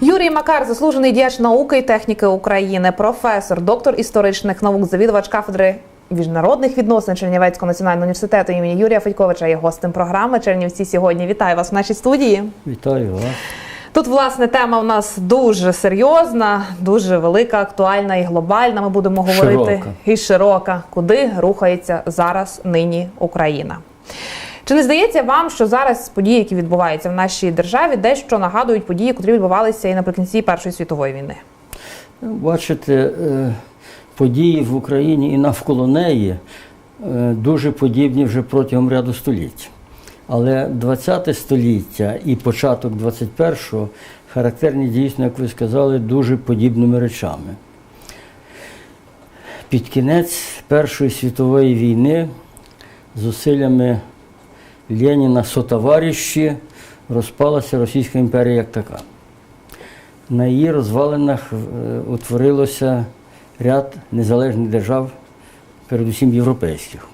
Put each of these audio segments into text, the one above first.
Юрій Макар, заслужений діяч науки і техніки України, професор, доктор історичних наук, завідувач кафедри міжнародних відносин Чернівецького національного університету імені Юрія Федьковича є гостем програми Чернівці сьогодні. Вітаю вас в нашій студії. Вітаю вас. Тут, власне, тема у нас дуже серйозна, дуже велика, актуальна і глобальна. Ми будемо говорити Широка. і широка, куди рухається зараз нині Україна. Чи не здається вам, що зараз події, які відбуваються в нашій державі, дещо нагадують події, які відбувалися і наприкінці Першої світової війни? Ну, Бачите, е, події в Україні і навколо неї е, дуже подібні вже протягом ряду століть. Але 20 століття і початок 21-го характерні дійсно, як ви сказали, дуже подібними речами. Під кінець Першої світової війни зусиллями Леніна сотоваріщі розпалася Російська імперія як така. На її розвалинах е, утворилося ряд незалежних держав, передусім європейських,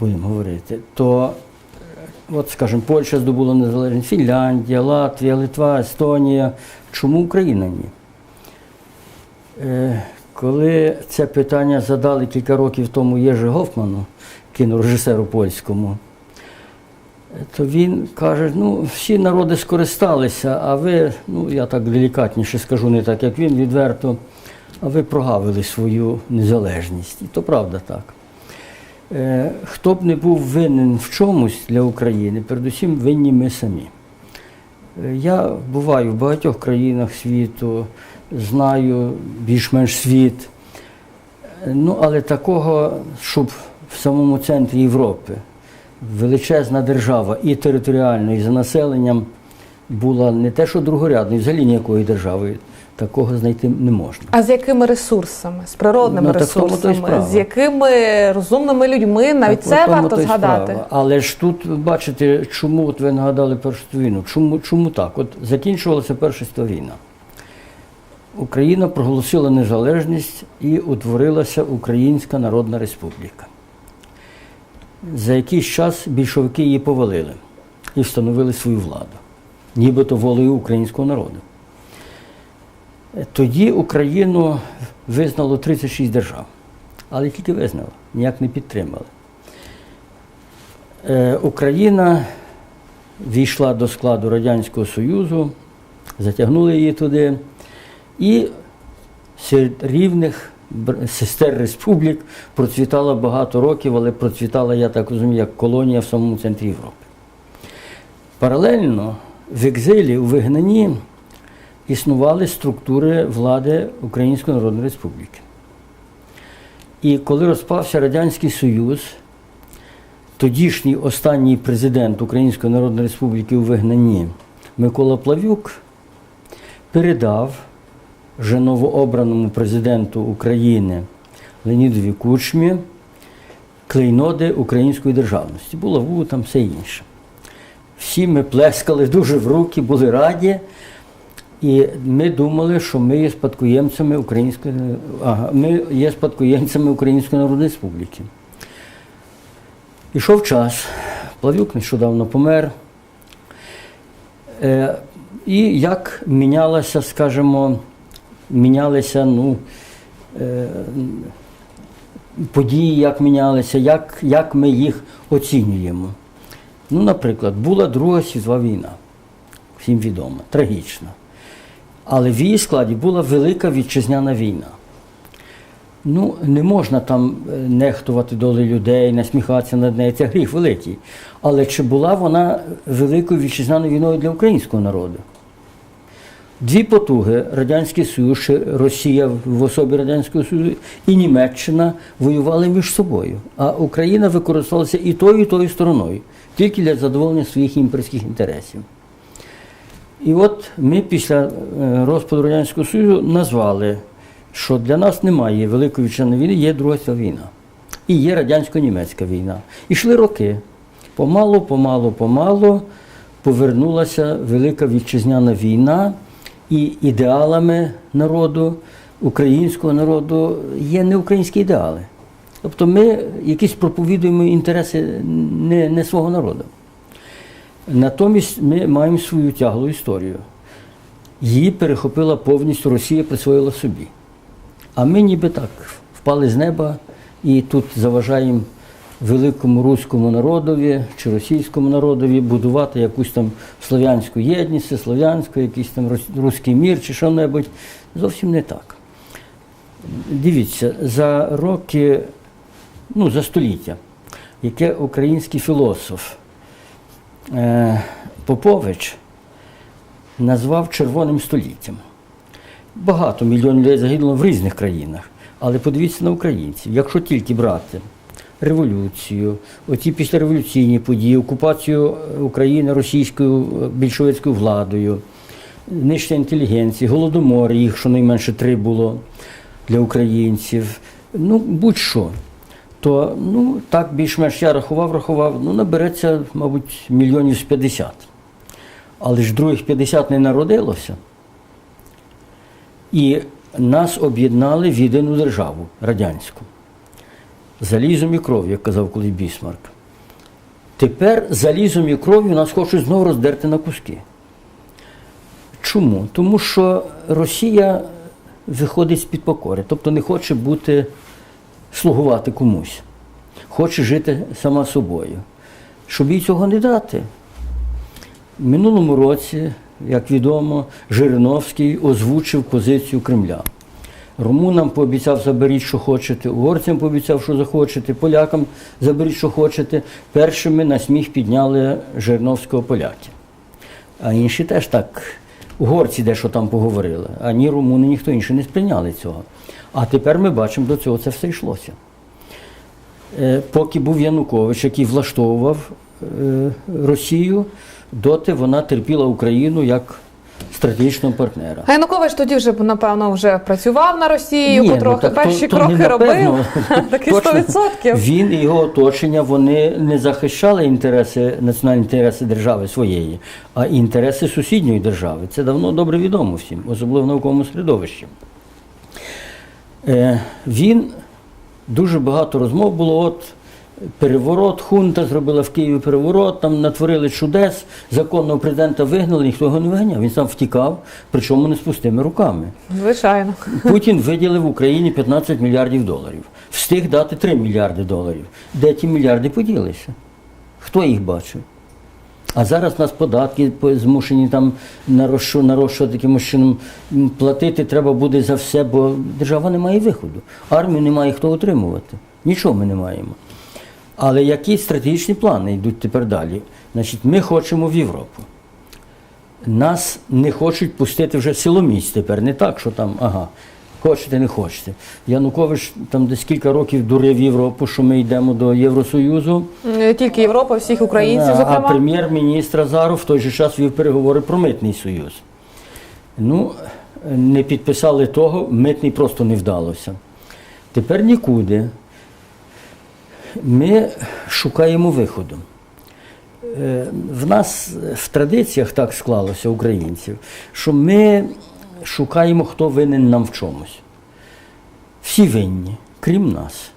будемо говорити. То, е, от, скажімо, Польща здобула незалежність, Фінляндія, Латвія, Литва, Естонія. Чому Україна ні? Е, Коли це питання задали кілька років тому Єжи Гофману, кінорежисеру польському, то він каже: ну, всі народи скористалися, а ви, ну я так делікатніше скажу, не так як він, відверто, а ви прогавили свою незалежність. І то правда так. Е, хто б не був винен в чомусь для України, передусім винні ми самі. Е, Я буваю в багатьох країнах світу, знаю більш-менш світ. Е, Ну, але такого, щоб в самому центрі Європи величезна держава і територіально, і за населенням була не те, що другорядною, взагалі ніякої держави такого знайти не можна. А з якими ресурсами? З природними Ну, ресурсами, з якими розумними людьми, навіть Так, це варто то згадати. справа. Але ж тут бачите, чому от ви нагадали Першу війну? Чому, чому так? От закінчувалася Перша війна. Україна проголосила незалежність і утворилася Українська Народна Республіка. За якийсь час більшовики її повалили і встановили свою владу, нібито волею українського народу. Тоді Україну визнало 36 держав, але тільки визнало, ніяк не підтримали. Е, Україна війшла до складу Радянського Союзу, затягнули її туди, і серед рівних сестер республік процвітала багато років, але процвітала, я так розумію, як колонія в самому центрі Європи. Паралельно в екзилі, у вигнанні існували структури влади Української Народної Республіки. І коли розпався Радянський Союз, тодішній останній президент Української Народної Республіки у вигнанні Микола Плавюк передав вже новообраному президенту України Леонідові Кучмі клейноди української державності. Булаву там все інше. Всі ми плескали дуже в руки, були раді. І ми думали, що ми є спадкоємцями Української, ага, ми є спадкоємцями Української Народної Республіки. Ішов час, Плавюк нещодавно помер. Е, і як мінялася, скажімо, мінялися ну, е, події, як мінялися, як, як ми їх оцінюємо. Ну, наприклад, була Друга світова війна, всім відома, трагічна. Але в її складі була велика вітчизняна війна. Ну, не можна там е, нехтувати доли людей, насміхатися над нею, це гріх великий. Але чи була вона великою вітчизняною війною для українського народу? Дві потуги Радянський Союз, Росія в особі Радянського Союзу і Німеччина воювали між собою. А Україна використовувалася і тою, і тою стороною, тільки для задоволення своїх імперських інтересів. І от ми після е, розпаду Радянського Союзу назвали, що для нас немає Великої вітчизняної війни, є Друга світова війна. І є радянсько-німецька війна. І йшли роки. Помалу, помалу, помалу повернулася Велика вітчизняна війна, і ідеалами народу, українського народу є не українські ідеали. Тобто ми якісь проповідуємо інтереси не, не свого народу. Натомість ми маємо свою тяглу історію. Її перехопила повністю Росія, присвоїла собі. А ми ніби так впали з неба і тут заважаємо великому руському народові чи російському народові будувати якусь там слов'янську єдність, слов'янську, якийсь там руський мір чи що-небудь. Зовсім не так. Дивіться, за роки, ну, за століття, яке український філософ е, Попович назвав червоним століттям. Багато мільйонів людей загинуло в різних країнах. Але подивіться на українців. Якщо тільки брати революцію, оці післяреволюційні події, окупацію України російською е, більшовицькою владою, нищення інтелігенції, голодомор, їх щонайменше три було для українців. Ну, будь-що. То ну, так більш-менш я рахував, рахував, ну набереться, мабуть, мільйонів з 50. Але ж других 50 не народилося. І нас об'єднали в єдину державу радянську. Залізом і кров'ю, як казав колись Бісмарк. Тепер залізом і кров'ю нас хочуть знову роздерти на куски. Чому? Тому що Росія виходить з-під покори, тобто не хоче бути, слугувати комусь, хоче жити сама собою. Щоб їй цього не дати, в минулому році, як відомо, Жириновський озвучив позицію Кремля. Румунам пообіцяв заберіть, що хочете, угорцям пообіцяв, що захочете, полякам заберіть, що хочете. Першими на сміх підняли Жириновського поляки. А інші теж так, угорці дещо там поговорили, а ні румуни, ніхто інший не сприйняли цього. А тепер ми бачимо, до цього це все йшлося. Е, Поки був Янукович, який влаштовував е, Росію, доти вона терпіла Україну як стратегічного партнера. А Янукович тоді вже напевно вже працював на Росію, Ні, ну, так перші то кроки напевно. робив. Точно. 100%. Він і його оточення вони не захищали інтереси, національні інтереси держави своєї, а інтереси сусідньої держави. Це давно добре відомо всім, особливо в науковому середовищі. Е, він дуже багато розмов було. От переворот, хунта зробила в Києві переворот, там натворили чудес, законного президента вигнали, ніхто його не виганяв. Він сам втікав, причому не з пустими руками. Звичайно. Путін виділив Україні 15 мільярдів доларів. Встиг дати 3 мільярди доларів. Де ті мільярди поділися? Хто їх бачив? А зараз нас податки змушені там нарощу- нарощувати якимось чином платити треба буде за все, бо держава не має виходу. Армію немає хто утримувати. Нічого ми не маємо. Але які стратегічні плани йдуть тепер далі? Значить, ми хочемо в Європу. Нас не хочуть пустити вже силоміць тепер. Не так, що там, ага, хочете, не хочете. Янукович там десь кілька років дурив Європу, що ми йдемо до Євросоюзу. Не тільки Європа, всіх українців, а зокрема. прем'єр-міністр Азаров в той же час вів переговори про митний союз. Ну, не підписали того, митний просто не вдалося. Тепер нікуди. Ми шукаємо виходу. Е, В нас в традиціях так склалося українців, що ми шукаємо, хто винен нам в чомусь. Всі винні, крім нас.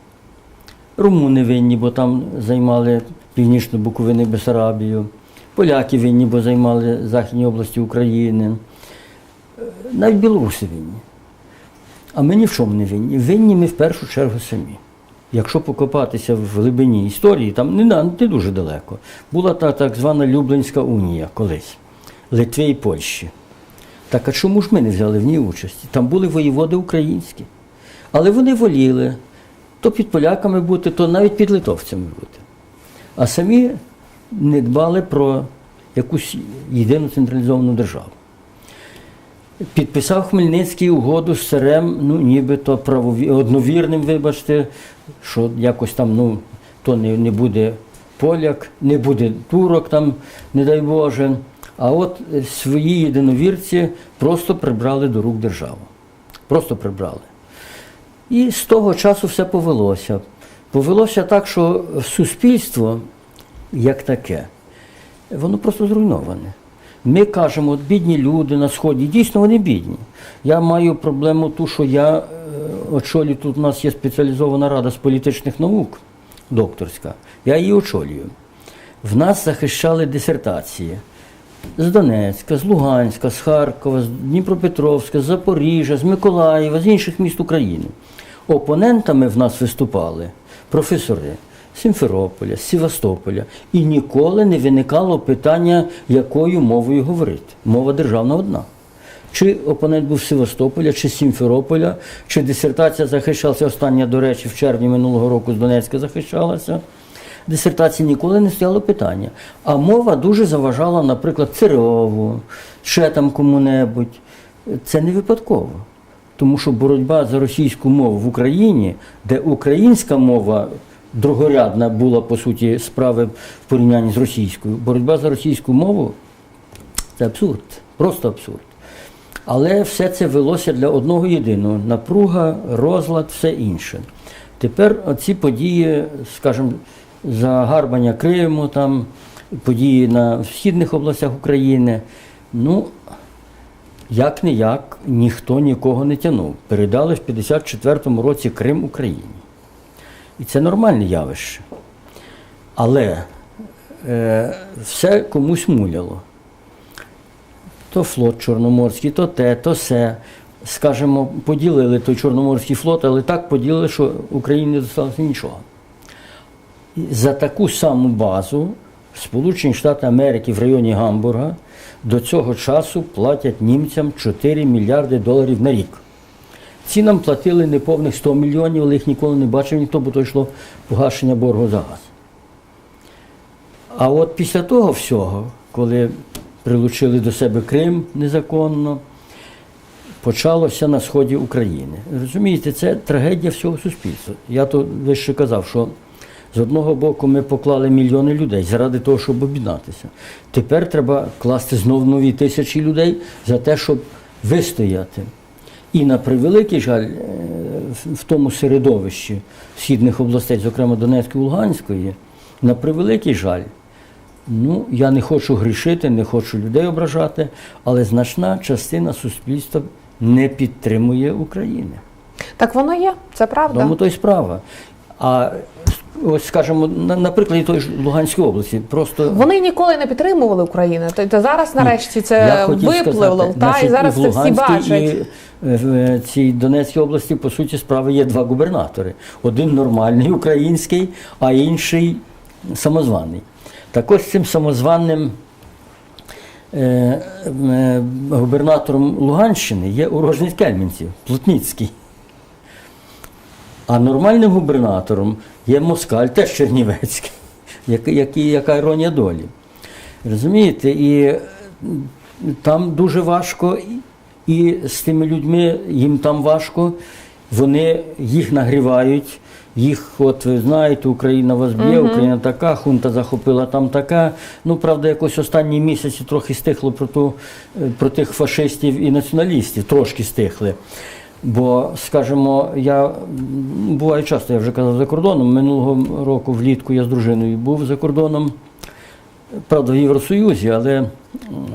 Румуни винні, бо там займали північну Буковину Бесарабію. Поляки винні, бо займали західні області України. Е, Навіть білоруси винні. А ми ні в чому не винні. Винні ми в першу чергу самі. Якщо покопатися в глибині історії, там не, не дуже далеко. Була та так звана Люблинська унія колись Литви і Польщі. Так а чому ж ми не взяли в ній участі? Там були воєводи українські. Але вони воліли то під поляками бути, то навіть під литовцями бути. А самі не дбали про якусь єдину централізовану державу. Підписав Хмельницький угоду з царем, ну нібито правові, одновірним, вибачте, що якось там ну, то не, не буде поляк, не буде турок там, не дай Боже. А от свої єдиновірці просто прибрали до рук державу. Просто прибрали. І з того часу все повелося. Повелося так, що суспільство, як таке, воно просто зруйноване. Ми кажемо, от бідні люди на сході, дійсно вони бідні. Я маю проблему ту, що я е, очолюю, тут у нас є спеціалізована рада з політичних наук, докторська, я її очолюю. В нас захищали дисертації з Донецька, з Луганська, з Харкова, з Дніпропетровська, з Запоріжжя, з Миколаєва, з інших міст України. Опонентами в нас виступали професори Сімферополя, Севастополя. І ніколи не виникало питання, якою мовою говорити. Мова державна одна. Чи опонент був Севастополя, чи Сімферополя, чи дисертація захищалася остання, до речі, в червні минулого року з Донецька захищалася. Дисертації ніколи не стояло питання. А мова дуже заважала, наприклад, Царьову, ще там кому-небудь. Це не випадково. Тому що боротьба за російську мову в Україні, де українська мова другорядна була, по суті, справи в порівнянні з російською, боротьба за російську мову це абсурд, просто абсурд. Але все це велося для одного єдиного напруга, розлад, все інше. Тепер ці події, скажімо, загарбання Криму, там, події на східних областях України, ну, як не як, ніхто нікого не тягнув. Передали в 54-му році Крим Україні. І це нормальне явище. Але е, все комусь муляло то флот Чорноморський, то те, то се. Скажімо, поділили той Чорноморський флот, але так поділили, що Україні не досталося нічого. За таку саму базу Сполучені Штати Америки в районі Гамбурга до цього часу платять німцям 4 мільярди доларів на рік. Ці нам платили неповних 100 мільйонів, але їх ніколи не бачив ніхто, бо то йшло погашення боргу за газ. А от після того всього, коли прилучили до себе Крим незаконно, почалося на сході України. Розумієте, це трагедія всього суспільства. Я то вище казав, що з одного боку ми поклали мільйони людей заради того, щоб об'єднатися. Тепер треба класти знов нові тисячі людей за те, щоб вистояти. І на превеликий жаль, е, в- в тому середовищі східних областей, зокрема Донецької і Луганської, на превеликий жаль, ну я не хочу грішити, не хочу людей ображати, але значна частина суспільства не підтримує України. Так воно є, це правда. Тому то й справа. А ось скажімо, на, на прикладі тої ж Луганської області, просто Вони ніколи не підтримували Україну. Тобто зараз нарешті це випливло, сказати, та, і зараз і в це всі бачать. І е, в цій Донецькій області, по суті, справи є два губернатори. Один нормальний український, а інший самозваний. Так ось цим самозваним е, е, губернатором Луганщини є уроженець Кельмінців, Плотніцький. А нормальним губернатором є Москаль, теж Чернівецький. Який, яка іронія долі. Розумієте? І е, там дуже важко, і з тими людьми їм там важко. Вони їх нагрівають, їх, от ви знаєте, Україна вас б'є, Україна така, хунта захопила там така. Ну, правда, якось останні місяці трохи стихло про, ту, е, про тих фашистів і націоналістів, трошки стихли. Бо, скажімо, я м, буваю часто, я вже казав за кордоном. Минулого року влітку я з дружиною був за кордоном. Правда, в Євросоюзі, але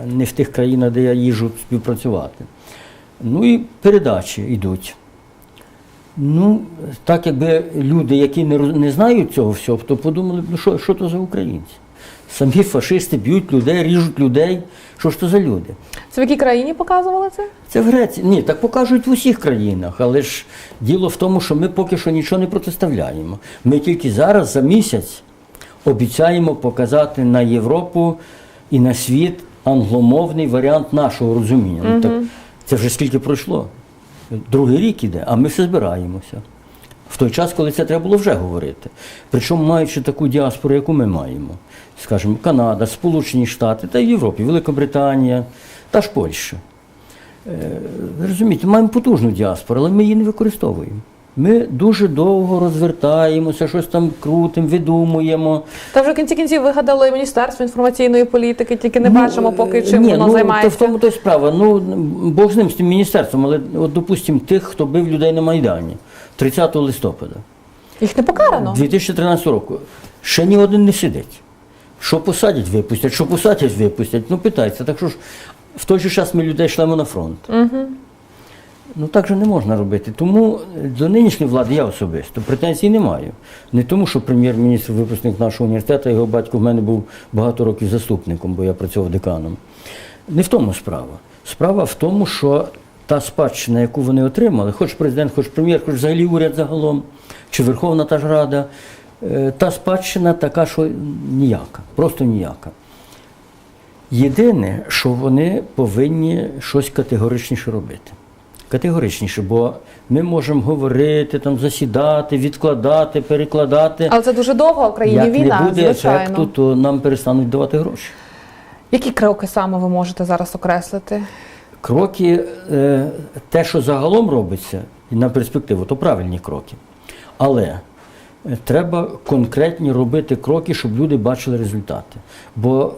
не в тих країнах, де я їжу співпрацювати. Ну і передачі йдуть. Ну, так якби люди, які не, не знають цього всього, то подумали, б, ну що, що то за українці? Самі фашисти б'ють людей, ріжуть людей. Що ж то за люди? Це в якій країні показували це? Це в Греції. Ні, так покажуть в усіх країнах, але ж діло в тому, що ми поки що нічого не протиставляємо. Ми тільки зараз за місяць обіцяємо показати на Європу і на світ англомовний варіант нашого розуміння. Ну, так, це вже скільки пройшло? Другий рік іде, а ми все збираємося. В той час, коли це треба було вже говорити. Причому маючи таку діаспору, яку ми маємо, скажімо, Канада, Сполучені Штати та Європі, Великобританія та ж Польща. Е, розумієте, маємо потужну діаспору, але ми її не використовуємо. Ми дуже довго розвертаємося, щось там крутимо, видумуємо. Та вже в кінці кінців вигадали Міністерство інформаційної політики, тільки не бачимо поки чим ні, воно ну, займається. То в тому то й справа. Ну, Бог з ним, з тим міністерством, але от, допустимо, тих, хто бив людей на Майдані 30 листопада. Їх не покарано. 2013 року. Ще ні один не сидить. Що посадять, випустять, що посадять, випустять. Ну, питається. Так що ж, в той же час ми людей шлемо на фронт. Ну так же не можна робити. Тому е, до нинішньої влади я особисто претензій не маю. Не тому, що прем'єр-міністр, випускник нашого університету, його батько в мене був багато років заступником, бо я працював деканом. Не в тому справа. Справа в тому, що та спадщина, яку вони отримали, хоч президент, хоч прем'єр, хоч взагалі уряд загалом, чи Верховна та ж Рада, е, та спадщина така, що ніяка, просто ніяка. Єдине, що вони повинні щось категоричніше робити. Категоричніше, бо ми можемо говорити, там, засідати, відкладати, перекладати. Але це дуже довго в Україні Як війна, не буде звичайно. ефекту, то нам перестануть давати гроші. Які кроки саме ви можете зараз окреслити? Кроки, е, те, що загалом робиться, на перспективу, то правильні кроки. Але е, треба конкретні робити кроки, щоб люди бачили результати. Бо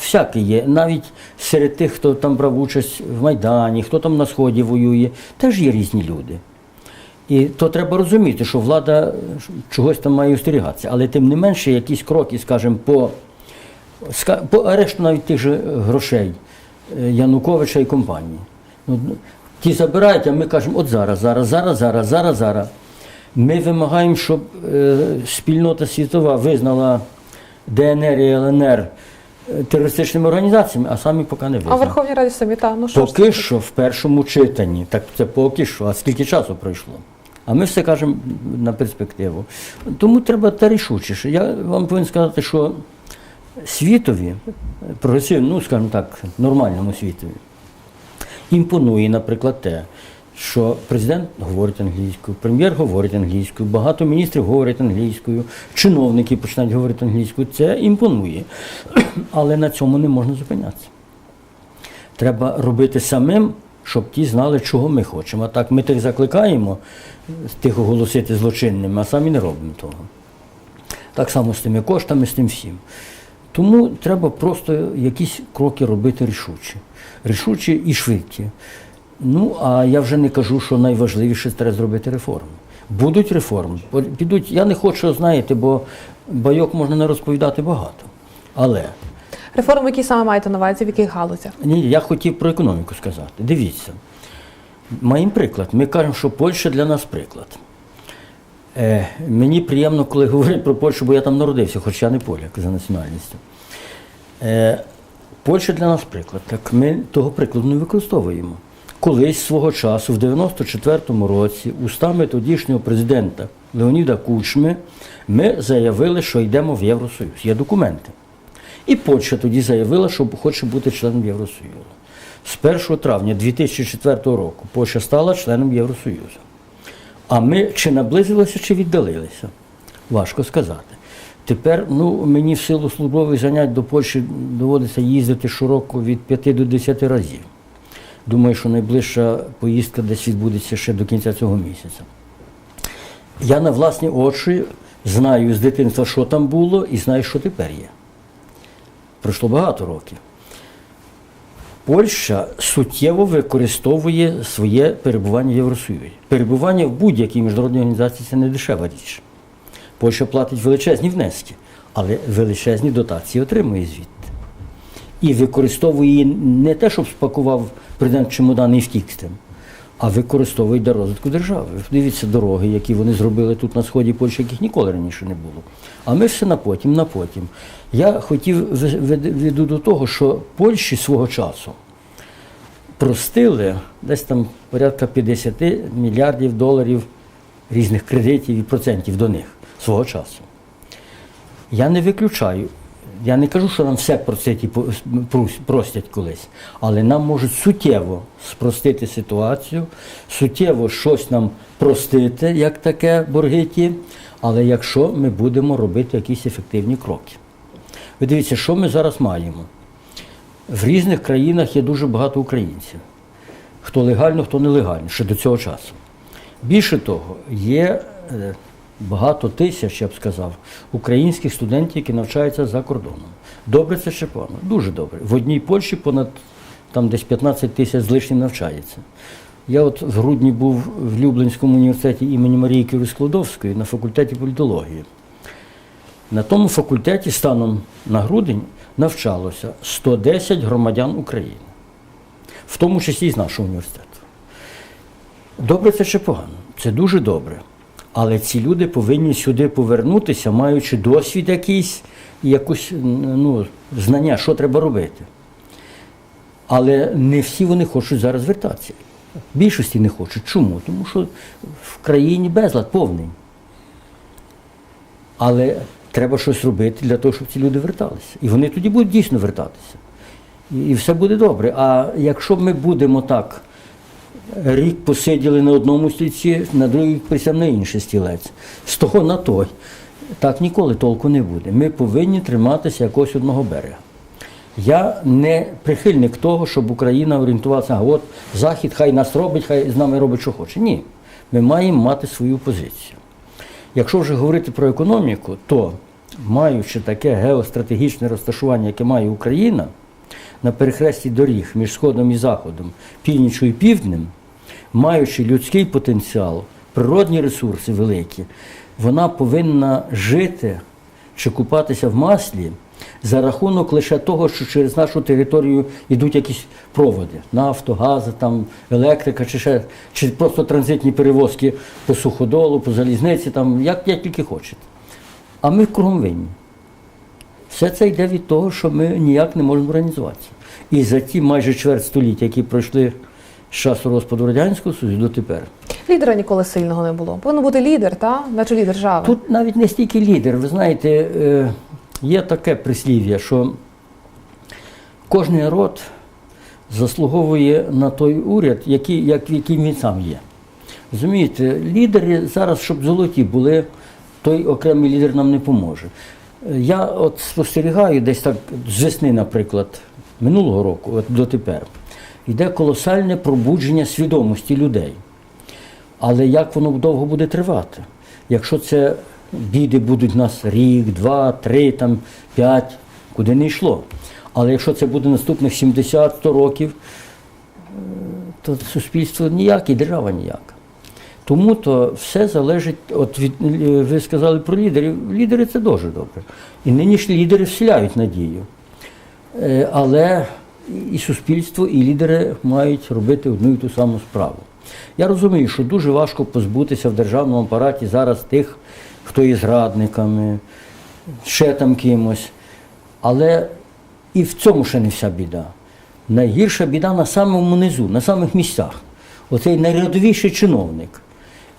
всяке є, навіть серед тих, хто там брав участь в Майдані, хто там на Сході воює, теж є різні люди. І то треба розуміти, що влада чогось там має остерігатися. Але тим не менше, якісь кроки, скажімо, по, по арешту навіть тих же грошей е, Януковича і компанії. Ну, ті забирають, а ми кажемо, от зараз, зараз, зараз, зараз, зараз, зараз. Ми вимагаємо, щоб е, спільнота світова визнала ДНР і ЛНР терористичними організаціями, а самі поки не А в. Верховній Раді самі та ну що Поки що в першому читанні, так це поки що, а скільки часу пройшло? А ми все кажемо на перспективу. Тому треба та рішучіше. Я вам повинен сказати, що світові, прогресивному, ну скажімо так, нормальному світові, імпонує, наприклад, те, що президент говорить англійською, прем'єр говорить англійською, багато міністрів говорять англійською, чиновники починають говорити англійською. Це імпонує. Але на цьому не можна зупинятися. Треба робити самим, щоб ті знали, чого ми хочемо. А так ми тих закликаємо тих оголосити злочинними, а самі не робимо того. Так само з тими коштами, з тим всім. Тому треба просто якісь кроки робити рішучі. Рішучі і швидкі. Ну, а я вже не кажу, що найважливіше треба зробити реформи. Будуть реформи. Підуть, я не хочу, знаєте, бо байок можна не розповідати багато. Але Реформи, які саме маєте на увазі, в яких галузях? ні, я хотів про економіку сказати. Дивіться, маємо приклад. Ми кажемо, що Польща для нас приклад. Е, мені приємно, коли говорять про Польщу, бо я там народився, хоча я не поляк за національністю. Е, Польща для нас приклад. Так ми того прикладу не використовуємо. Колись свого часу, в 94-му році, устами тодішнього президента Леоніда Кучми, ми заявили, що йдемо в Євросоюз. Є документи. І Польща тоді заявила, що хоче бути членом Євросоюзу. З 1 травня 2004 року Польща стала членом Євросоюзу. А ми чи наблизилися, чи віддалилися? Важко сказати. Тепер ну, мені в силу службових занять до Польщі доводиться їздити щороку від 5 до 10 разів. Думаю, що найближча поїздка десь відбудеться ще до кінця цього місяця. Я на власні очі знаю з дитинства, що там було, і знаю, що тепер є. Пройшло багато років. Польща суттєво використовує своє перебування в Євросоюзі. Перебування в будь-якій міжнародній організації це не дешева річ. Польща платить величезні внески, але величезні дотації отримує звідти. І використовує її не те, щоб спакував президент чемодан і втік з тим, а використовує для розвитку держави. Дивіться дороги, які вони зробили тут на сході Польщі, яких ніколи раніше не було. А ми все на потім, на потім. Я хотів веду до того, що Польщі свого часу простили десь там порядка 50 мільярдів доларів різних кредитів і процентів до них свого часу. Я не виключаю. Я не кажу, що нам все по- простять колись, але нам можуть суттєво спростити ситуацію, суттєво щось нам простити, як таке борги ті, але якщо ми будемо робити якісь ефективні кроки. Ви дивіться, що ми зараз маємо. В різних країнах є дуже багато українців. Хто легально, хто нелегально, ще до цього часу. Більше того, є е, багато тисяч, я б сказав, українських студентів, які навчаються за кордоном. Добре це чи погано? Дуже добре. В одній Польщі понад там десь 15 тисяч з лишнім навчається. Я от в грудні був в Люблинському університеті імені Марії Кири Складовської на факультеті політології. На тому факультеті станом на грудень навчалося 110 громадян України, в тому числі і з нашого університету. Добре, це ще погано. Це дуже добре. Але ці люди повинні сюди повернутися, маючи досвід якийсь якусь ну, знання, що треба робити. Але не всі вони хочуть зараз вертатися. Більшості не хочуть. Чому? Тому що в країні безлад повний. Але треба щось робити для того, щоб ці люди верталися. І вони тоді будуть дійсно вертатися. І все буде добре. А якщо ми будемо так рік посиділи на одному стільці, на другий присям на інший стілець, з того на той, так ніколи толку не буде. Ми повинні триматися якогось одного берега. Я не прихильник того, щоб Україна орієнтувалася, а от Захід хай нас робить, хай з нами робить, що хоче. Ні. Ми маємо мати свою позицію. Якщо вже говорити про економіку, то маючи таке геостратегічне розташування, яке має Україна, на перехресті доріг між Сходом і Заходом, північю і півднем, маючи людський потенціал, природні ресурси великі, вона повинна жити чи купатися в маслі за рахунок лише того, що через нашу територію йдуть якісь проводи, нафто, гази, там, електрика, чи ще чи просто транзитні перевозки по суходолу, по залізниці, там, як, як тільки хочете. А ми кругом винні. Все це йде від того, що ми ніяк не можемо організуватися. І за ті майже чверть століття, які пройшли з часу розпаду Радянського Союзу до тепер. Лідера ніколи сильного не було. Повинен бути лідер, та? на чолі держави. Тут навіть не стільки лідер. Ви знаєте, е, є таке прислів'я, що кожен народ заслуговує на той уряд, який, як, яким він сам є. Розумієте, лідери зараз, щоб золоті були, той окремий лідер нам не поможе. Я от спостерігаю десь так з весни, наприклад, минулого року, от дотепер, йде колосальне пробудження свідомості людей. Але як воно довго буде тривати? Якщо це біди будуть нас рік, два, три, там, п'ять, куди не йшло. Але якщо це буде наступних 70-100 років, е, то суспільство ніяке, і держава ніяка. Тому то все залежить, от від е, ви сказали про лідерів. Лідери це дуже добре. І нинішні лідери вселяють надію. Е, Але і суспільство, і лідери мають робити одну і ту саму справу. Я розумію, що дуже важко позбутися в державному апараті зараз тих, хто є зрадниками, ще там кимось. Але і в цьому ще не вся біда. Найгірша біда на самому низу, на самих місцях. Оцей найрядовіший чиновник.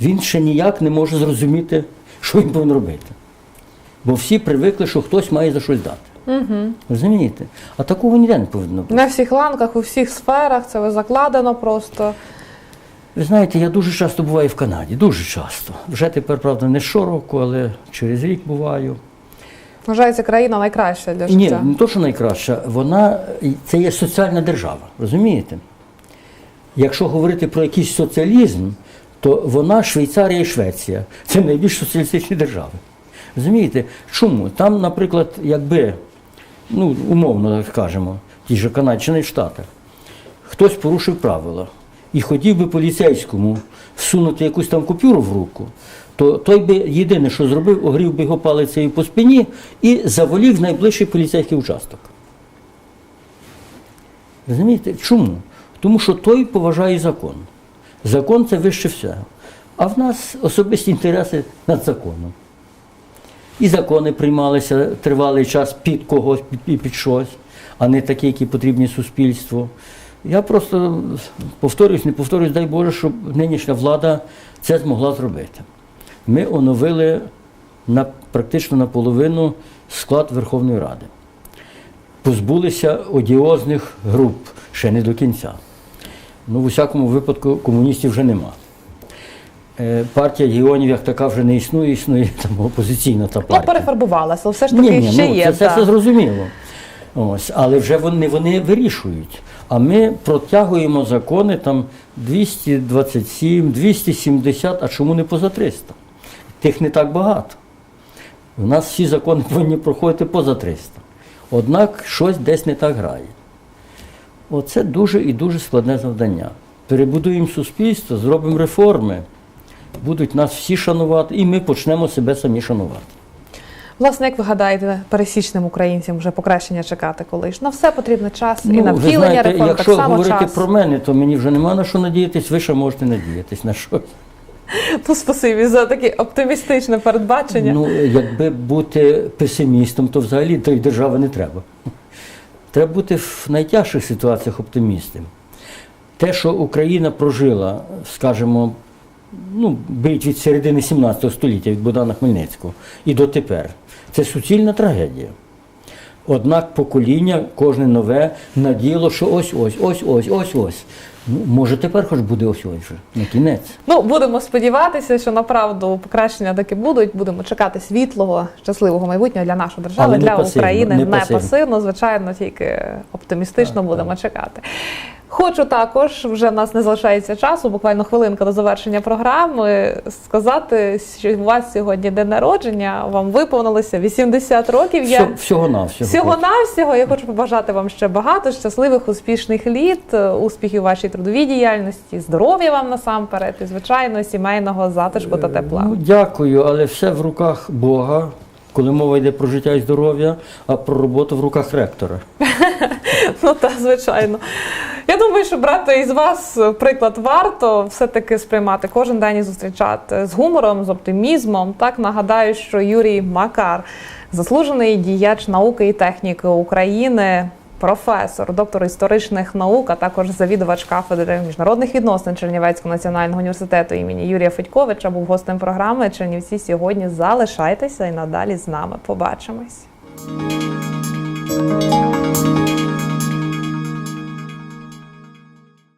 Він ще ніяк не може зрозуміти, що він повинен робити. Бо всі привикли, що хтось має за щось дати. Угу. Розумієте? А такого ніде не повинно бути. На всіх ланках, у всіх сферах це закладено просто. Ви знаєте, я дуже часто буваю в Канаді, дуже часто. Вже тепер, правда, не щороку, але через рік буваю. Вважається країна найкраща для Ні, не то, що найкраща, вона це є соціальна держава, розумієте? Якщо говорити про якийсь соціалізм, то вона Швейцарія і Швеція. Це найбільш соціалістичні держави. Розумієте? Чому? Там, наприклад, якби, ну, умовно так скажемо, ті ж Канадщини в Штатах, хтось порушив правила і хотів би поліцейському всунути якусь там купюру в руку, то той би єдине, що зробив, огрів би його палицею по спині і заволів найближчий поліцейський участок. Розумієте? Чому? Тому що той поважає закон. Закон це вище всього. А в нас особисті інтереси над законом. І закони приймалися тривалий час під когось, під, під щось, а не такі, які потрібні суспільству. Я просто повторюсь, не повторюсь, дай Боже, щоб нинішня влада це змогла зробити. Ми оновили на, практично наполовину склад Верховної Ради. Позбулися одіозних груп ще не до кінця. Ну, в усякому випадку комуністів вже нема. Е, Партія регіонів як така вже не існує, існує там опозиційна та Ну, перефарбувалася, але все ж таки Ні, ні, ще ну, є. це, це все зрозуміло. Ось, але вже вони, вони вирішують. А ми протягуємо закони там 227, 270, а чому не поза 300? Тих не так багато. У нас всі закони повинні проходити поза 300. Однак щось десь не так грає. Оце дуже і дуже складне завдання. Перебудуємо суспільство, зробимо реформи, будуть нас всі шанувати, і ми почнемо себе самі шанувати. Власне, як ви гадаєте, пересічним українцям вже покращення чекати коли ж? На все потрібно час і на Ну, втілення реформ так якщо само говорити час. про мене, то мені вже нема на що надіятись, ви ще можете надіятись на щось. Ну, спасибі за таке оптимістичне передбачення. Ну, якби бути песимістом, то взагалі тої держави не треба. Треба бути в найтяжчих ситуаціях оптимістом. Те, що Україна прожила, скажімо, ну, беріть від середини 17 століття, від Богдана Хмельницького і дотепер, це суцільна трагедія. Однак покоління, кожне нове, надіяло, що ось ось, ось, ось, ось, ось. Ну, може, тепер хоч буде ось ось вже, на кінець. Ну, будемо сподіватися, що направду покращення таки будуть. Будемо чекати світлого, щасливого майбутнього для нашої держави, Але для пасивно, України. не Не пасивно. пасивно, звичайно, тільки оптимістично Так, будемо чекати. Хочу також, вже в нас не залишається часу, буквально хвилинка до завершення програми. Сказати, що у вас сьогодні день народження, вам виповнилося 80 років. Я Всього, всього навсього. Всього навсього я хочу побажати вам ще багато щасливих, успішних літ, е, успіхів у вашій трудовій діяльності, здоров'я вам насамперед, і звичайно, сімейного затишку та тепла. Ну, дякую, але все в руках Бога, коли мова йде про життя і здоров'я, а про роботу в руках ректора. Ну так, звичайно. Я думаю, що брати із вас приклад варто все-таки сприймати кожен день і зустрічати з гумором, з оптимізмом. Так нагадаю, що Юрій Макар, заслужений діяч науки і техніки України. Професор, доктор історичних наук, а також завідувач кафедри міжнародних відносин Чернівецького національного університету імені Юрія Федьковича був гостем програми Чернівці сьогодні. Залишайтеся і надалі з нами. Побачимось.